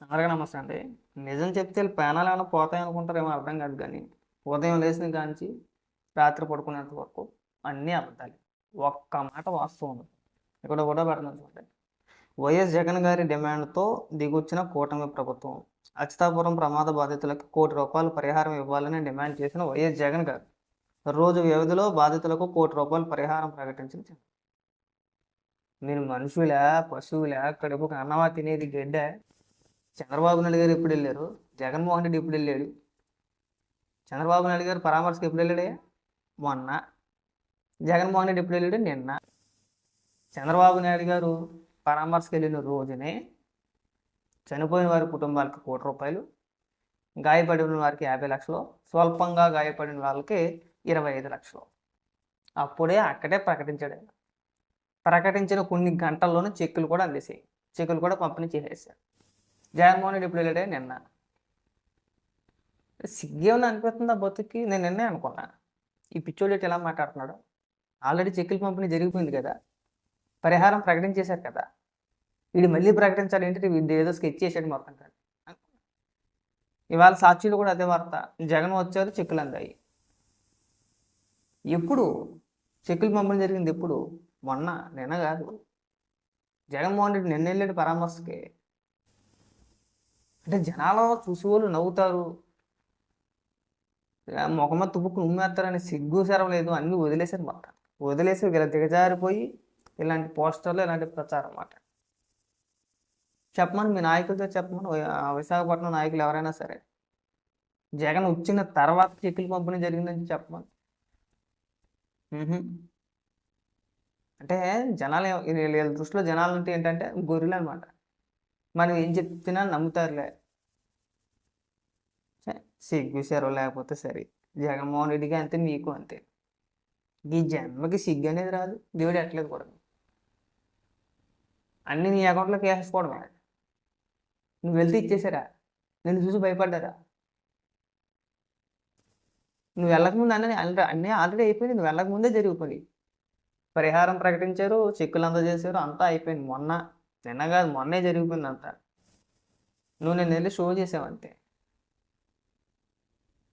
అందరికీ నమస్తే అండి నిజం చెప్తే వీళ్ళు ప్రాణాలు ఏమైనా పోతాయి అనుకుంటారేమో అర్థం కాదు కానీ ఉదయం లేచిన కాంచి రాత్రి పడుకునేంత వరకు అన్నీ అబద్ధాలి. ఒక్క మాట వాస్తవం ఇక్కడ కూడా పెడతాను చూడండి. వైఎస్ జగన్ గారి డిమాండ్తో దిగొచ్చిన కూటమి ప్రభుత్వం అచితాపురం ప్రమాద బాధితులకు కోటి రూపాయలు పరిహారం ఇవ్వాలని డిమాండ్ చేసిన వైఎస్ జగన్ గారు. రోజు వ్యవధిలో బాధితులకు కోటి రూపాయలు పరిహారం ప్రకటించిన నేను మనుషులా పశువులా కడుపుకు అన్నమా తినేది గడ్డ చంద్రబాబు నాయుడు గారు ఎప్పుడు వెళ్ళారు? జగన్మోహన్ రెడ్డి ఎప్పుడు వెళ్ళాడు? చంద్రబాబు నాయుడు గారు పరామర్శకు ఎప్పుడు వెళ్ళాడే మొన్న. జగన్మోహన్ రెడ్డి ఎప్పుడు వెళ్ళాడు? నిన్న. చంద్రబాబు నాయుడు గారు పరామర్శకు వెళ్ళిన రోజునే చనిపోయిన వారి కుటుంబాలకు కోటి రూపాయలు గాయపడిన వారికి యాభై లక్షలు స్వల్పంగా గాయపడిన వాళ్ళకి ఇరవై ఐదు లక్షలు. అప్పుడే అక్కడే ప్రకటించాడు ప్రకటించిన కొన్ని గంటల్లోనే చెక్కులు కూడా అందేసాయి చెక్కులు కూడా పంపిణీ చేసేసారు జగన్మోహన్ రెడ్డి ఇప్పుడు వెళ్ళాడే? నిన్న. సిగ్గేమని అనిపిస్తుంది ఆ బతుక్కి? నేను నిన్నే అనుకున్నా. ఈ పిచ్చోళ్ళు ఎలా మాట్లాడుతున్నాడు? ఆల్రెడీ చెక్కులు పంపిణీ జరిగిపోయింది కదా. పరిహారం ప్రకటించేశారు కదా. వీడు మళ్ళీ ప్రకటించాలి ఏంటి? వీడు ఏదో స్కెచ్ చేశాడు మొత్తం కానీ ఇవాళ సాక్షులు కూడా అదే వార్త. జగన్ వచ్చారు చెక్కులు అందాయి. ఎప్పుడు? చెక్కులు పంపిణీ జరిగింది ఎప్పుడు? మొన్న నిన్న కాదు. జగన్మోహన్ రెడ్డి నిన్న వెళ్ళాడు పరామర్శకి. అంటే జనాలు చూసేవాళ్ళు నవ్వుతారు. ఆ ముఖమ తుప్పుకు ఉమ్మేస్తారని సిగ్గు శరం లేదు. అన్నీ వదిలేశారు మొత్తం వదిలేసి ఇలా దిగజారిపోయి ఇలాంటి పోస్టర్లు ఇలాంటి ప్రచారం అన్నమాట చెప్పమని మీ నాయకులతో చెప్పమని. విశాఖపట్నం నాయకులు ఎవరైనా సరే. జగన్ వచ్చిన తర్వాత చెక్కులు పంపిణీ జరిగిందని చెప్పమని. అంటే జనాలు వీళ్ళ దృష్టిలో జనాలు అంటే ఏంటంటే గొర్రెలు అనమాట మనం ఏం చెప్తున్నా నమ్ముతారులే. సిగ్గు సెరవు లేకపోతే సరే. జగన్మోహన్ రెడ్డికి అంతే మీకు అంతే. ఈ జన్మకి సిగ్గు అనేది రాదు. దేవుడు ఎట్లేదు కూడా. అన్ని నీ అకౌంట్లోకి కేసుకోవడం నువ్వు వెళ్తే ఇచ్చేసారా? నేను చూసి భయపడ్డారా? నువ్వు వెళ్ళకముందు అన్నీ అన్నీ ఆల్రెడీ అయిపోయింది నువ్వు వెళ్ళకముందే జరిగిపోయి పరిహారం ప్రకటించారు చెక్కులు అందజేశారు అంతా అయిపోయింది. మొన్న నిన్న కాదు మొన్నే జరిగిపోయింది అంతా నువ్వు నేను వెళ్ళి షో చేసావు అంతే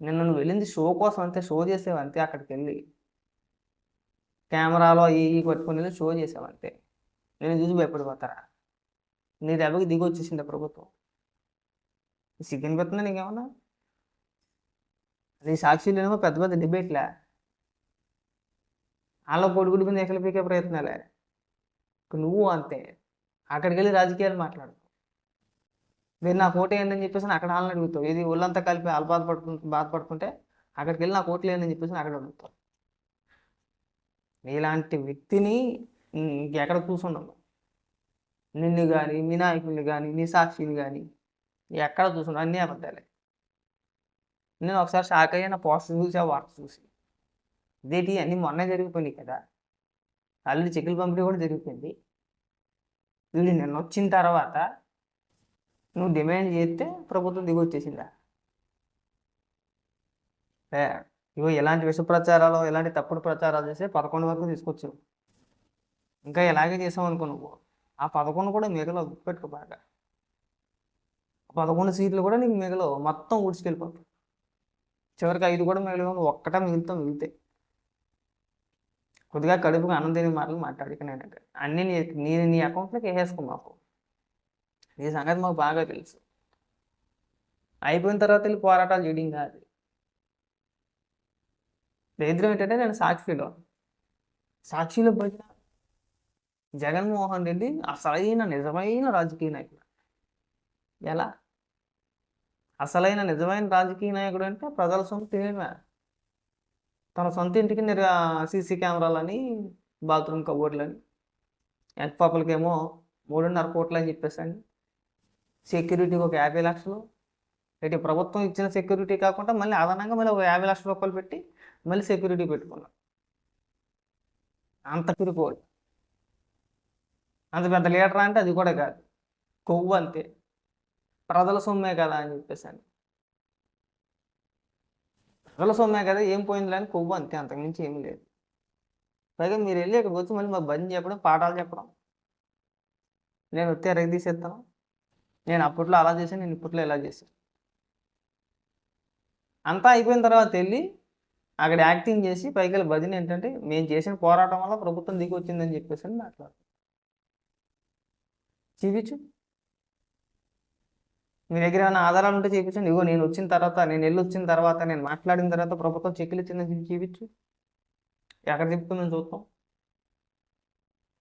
నిన్న నువ్వు వెళ్ళింది షో కోసం అంతే షో చేసావు అంతే అక్కడికి వెళ్ళి. కెమెరాలో ఈ ఈ పట్టుకుని వెళ్ళి షో చేసావు అంతే నేను చూసి భయపడిపోతారా? నీ దెబ్బకి దిగి వచ్చేసింది ప్రభుత్వం. సిగ్గు అనిపిస్తుందా నీకేమన్నా? అది ఏమో పెద్ద పెద్ద డిబేట్లే? వాళ్ళ కొడుకుడి మీద ఎక్కడ పీకే ప్రయత్నాలే? నువ్వు అంతే. అక్కడికి వెళ్ళి రాజకీయాలు మాట్లాడు మీరు నా ఓటు ఏంటని చెప్పేసి అక్కడ వాళ్ళని అడుగుతావు. ఇది ఒళ్ళంతా కలిపి వాళ్ళు బాధపడుకుంటూ బాధపడుకుంటే అక్కడికి వెళ్ళి నాకు ఓట్లు ఏంటని చెప్పేసి అక్కడ అడుగుతావు. నీలాంటి వ్యక్తిని ఎక్కడ చూసుండవు. నిన్ను కానీ మీ నాయకుడిని కానీ నీ సాక్షిని కానీ ఎక్కడ చూసుండవు. అన్నీ అబద్ధాలే. నేను ఒకసారి షాక్ అయ్యా నా పోస్టర్ చూసి ఆ వార్త చూసి. ఇదేంటి అన్నీ మొన్నే జరిగిపోయినాయి కదా. ఆల్రెడీ చెక్కులు పంపిణీ కూడా జరిగిపోయింది. వీడు నిన్న వచ్చిన తర్వాత నువ్వు డిమాండ్ చేస్తే ప్రభుత్వం దిగొచ్చేసిందా ఇగో ఇలాంటి విష ప్రచారాలు ఇలాంటి తప్పుడు ప్రచారాలు చేస్తే పదకొండు వరకు తీసుకొచ్చావు. ఇంకా ఇలాగే చేసావు అనుకో నువ్వు. ఆ పదకొండు కూడా మిగలవు. గుర్తుపెట్టుకో బాగా. పదకొండు సీట్లు కూడా నీకు మిగలవు. మొత్తం ఊడ్చుకెళ్ళిపోతావు. చివరికి ఐదు కూడా మిగలవు. నువ్వు ఒక్కటే మిగులుతావు మిగిలితే. కొద్దిగా కడుపుగా అన్నం తినే మాటలు మాట్లాడిక నేను అన్నీ నీ నీ నీ అకౌంట్లోకి వేసేసుకో మాకు. నీ సంగతి మాకు బాగా తెలుసు. అయిపోయిన తర్వాత వెళ్ళి పోరాటాలు చేయడం కాదు. దరిద్రం ఏంటంటే నేను సాక్షిలో సాక్షిలో పోయిన జగన్మోహన్ రెడ్డి అసలైన నిజమైన రాజకీయ నాయకుడు. ఎలా? అసలైన నిజమైన రాజకీయ నాయకుడు అంటే ప్రజల సొమ్ము తినేవారు. తన సొంత ఇంటికి నేరుగా సీసీ కెమెరాలని బాత్రూమ్ కబోర్డ్లని ఎంత పాపలకేమో మూడున్నర కోట్లు అని చెప్పేసండి సెక్యూరిటీకి ఒక యాభై లక్షలు. అయితే ప్రభుత్వం ఇచ్చిన సెక్యూరిటీ కాకుండా మళ్ళీ అదనంగా మళ్ళీ ఒక యాభై లక్షల రూపాయలు పెట్టి మళ్ళీ సెక్యూరిటీ పెట్టుకున్నాం అంత పిరికోడు అంత పెద్ద లీటర్ అంటే అది కూడా కాదు. కొవ్వు అంతే. ప్రజల సొమ్మే కదా అని చెప్పేసాను ప్రజల సొమ్మే కదా ఏం పోయిందిలే అని కొవ్వు అంతే అంతకుమించి ఏమీ లేదు. పైగా మీరు వెళ్ళి ఇక్కడికి వచ్చి మళ్ళీ మాకు బంద్ చెప్పడం పాఠాలు చెప్పడం. నేను వస్తే ఎరగ తీసేస్తాను. నేను అప్పట్లో అలా చేశాను నేను ఇప్పట్లో ఇలా చేశాను. అంతా అయిపోయిన తర్వాత వెళ్ళి అక్కడ యాక్టింగ్ చేసి పైకి భజన ఏంటంటే మేము చేసిన పోరాటం వల్ల ప్రభుత్వం దిగి వచ్చిందని చెప్పేసి అని చూపించు. మీ దగ్గర ఏమైనా ఆధారాలు ఉంటే చూపించండి ఇగో నేను వచ్చిన తర్వాత నేను వెళ్ళి వచ్చిన తర్వాత నేను మాట్లాడిన తర్వాత ప్రభుత్వం చెక్కులు ఇచ్చిందని చూపించు ఎక్కడ చెప్తుందని మేము చూస్తాం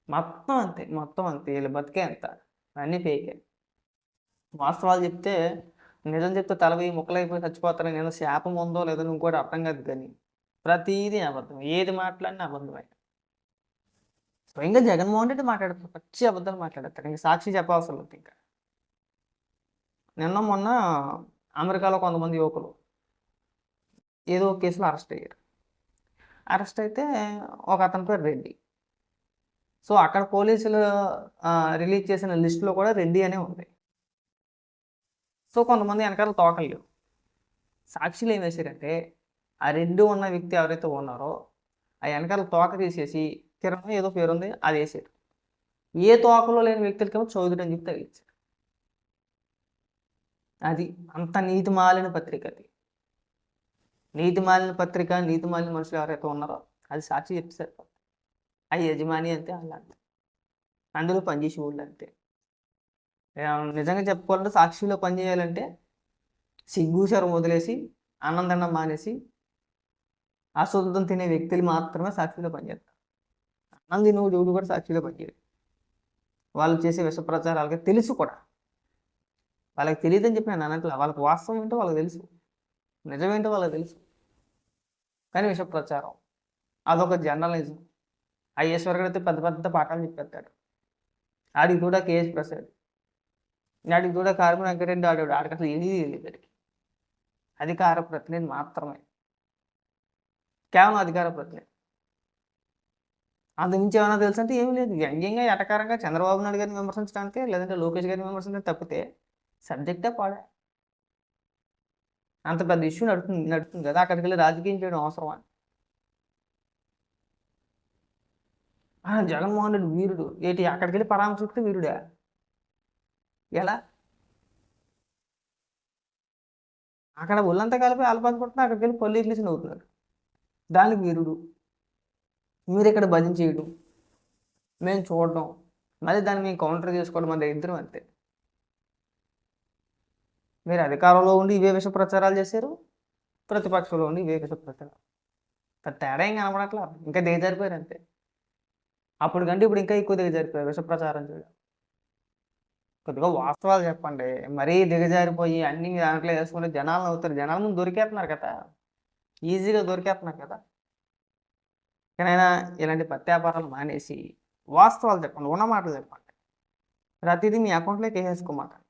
మొత్తం అంతే మొత్తం అంతే. వీళ్ళు బతికే అంత. అన్నీ ఫేకే. వాస్తవాలు చెప్తే నిజం చెప్తే తలవి ముక్కలైపోయి చచ్చిపోతారని నేను శాపం ఉందో లేదో ఇంకోటి అర్థం కాదు కానీ ప్రతిదీ అబద్ధం. ఏది మాట్లాడినా అబద్ధమే. స్వయంగా జగన్మోహన్ రెడ్డి మాట్లాడతారు పచ్చి అబద్ధాలు మాట్లాడతారు ఇంకా సాక్షి చెప్పవసరం లేదు ఇంకా. నిన్న మొన్న అమెరికాలో కొంతమంది యువకులు ఏదో కేసులో అరెస్ట్ అయ్యారు. అరెస్ట్ అయితే ఒక అతని పేరు రెడ్డి. సో అక్కడ పోలీసులు రిలీజ్ చేసిన లిస్టులో కూడా రెడ్డి అనే ఉంది. సో కొంతమంది వెనకాల తోకలేవు సాక్షులు ఏం చేశారంటే ఆ రెడ్డి ఉన్న వ్యక్తి ఎవరైతే ఉన్నారో ఆ వెనకాల తోక తీసేసి కిరణం ఏదో పేరు ఉంది అది వేసారు ఏ తోకలో లేని వ్యక్తులకేమో చౌదరి అని చెప్పి తగిలించారు. అది అంత నీతి మాలిన పత్రిక అది. నీతి మాలిన పత్రిక నీతి మాలిన మనుషులు ఎవరైతే ఉన్నారో అది సాక్షి చెప్తారు ఆ యజమాని అంతే అలాంటి అందులో పనిచేసే వాళ్ళు అంతే. నిజంగా చెప్పుకోవాలంటే సాక్షిలో పనిచేయాలంటే సిగ్గు వదిలేసి అన్నం మానేసి అశుద్ధం తినే వ్యక్తులు మాత్రమే సాక్షిలో పనిచేస్తారు అన్నం తినే దేవుడు కూడా సాక్షిలో పనిచేయడు వాళ్ళు చేసే విష ప్రచారాలకి తెలుసు కూడా. వాళ్ళకి తెలియదని చెప్పి నేను అనట్లే. వాళ్ళకి వాస్తవం ఏంటో వాళ్ళకి తెలుసు. నిజమేంటో వాళ్ళకి తెలుసు. కానీ విష ప్రచారం అదొక జర్నలిజం. ఐఎస్ వరకు అయితే పెద్ద పెద్ద పాఠాలు చెప్పేస్తాడు. ఆడికి కూడా కేఎస్ ప్రసాద్. ఆడికి కూడా కారు వెంకటరెడ్డి ఆడాడు. ఆడికి అసలు ఏది తెలియదు అధికార ప్రతినిధి మాత్రమే. కేవలం అధికార ప్రతినిధి. అందు నుంచి ఏమైనా తెలుసు అంటే ఏమీ లేదు. వ్యంగ్యంగా ఎటకారంగా చంద్రబాబు నాయుడు గారిని విమర్శించడానికి లేదంటే లోకేష్ గారిని విమర్శించడానికి తప్పితే సబ్జెక్టే పాడే? అంత పెద్ద ఇష్యూ నడుతుంది నడుతుంది కదా అక్కడికి వెళ్ళి రాజకీయం చేయడం అవసరమా? ఆ, జగన్మోహన్ రెడ్డి వీరుడు. ఏంటి అక్కడికి వెళ్ళి పరామర్శిస్తే వీరుడా? ఎలా? అక్కడ ఒళ్ళంతా కలిపి ఆలపాదుకుంటున్నా అక్కడికి వెళ్ళి పళ్ళు ఇట్లేసి నవ్వుతున్నాడు. దానికి వీరుడు. మీరు ఇక్కడ భజన చేయడం? మేము చూడడం. మళ్ళీ దాన్ని మేము కౌంటర్ చేసుకోవడం మన ఇద్దరం అంతే. మీరు అధికారంలో ఉండి ఇవే విష ప్రచారాలు చేశారు? ప్రతిపక్షంలో ఉండి ఇవే విష ప్రచారాలు. తేడా ఏం కనపడట్లా ఇంకా దిగజారిపోయారు అంతే. అప్పుడు కంటే ఇప్పుడు ఇంకా ఎక్కువ దిగజారిపోయారు విష ప్రచారం చేయడం. కొద్దిగా వాస్తవాలు చెప్పండి. మరీ దిగజారిపోయి అన్ని దాంట్లో వేసుకుని జనాలు అవుతారు జనాల ముందు దొరికేస్తున్నారు కదా. ఈజీగా దొరికేస్తున్నారు కదా. ఇకనైనా ఇలాంటి ప్రత్యాపారాలు మానేసి వాస్తవాలు చెప్పండి. ఉన్న మాటలు చెప్పండి. ప్రతిదీ మీ అకౌంట్లోకి వేసేసుకోమాకండి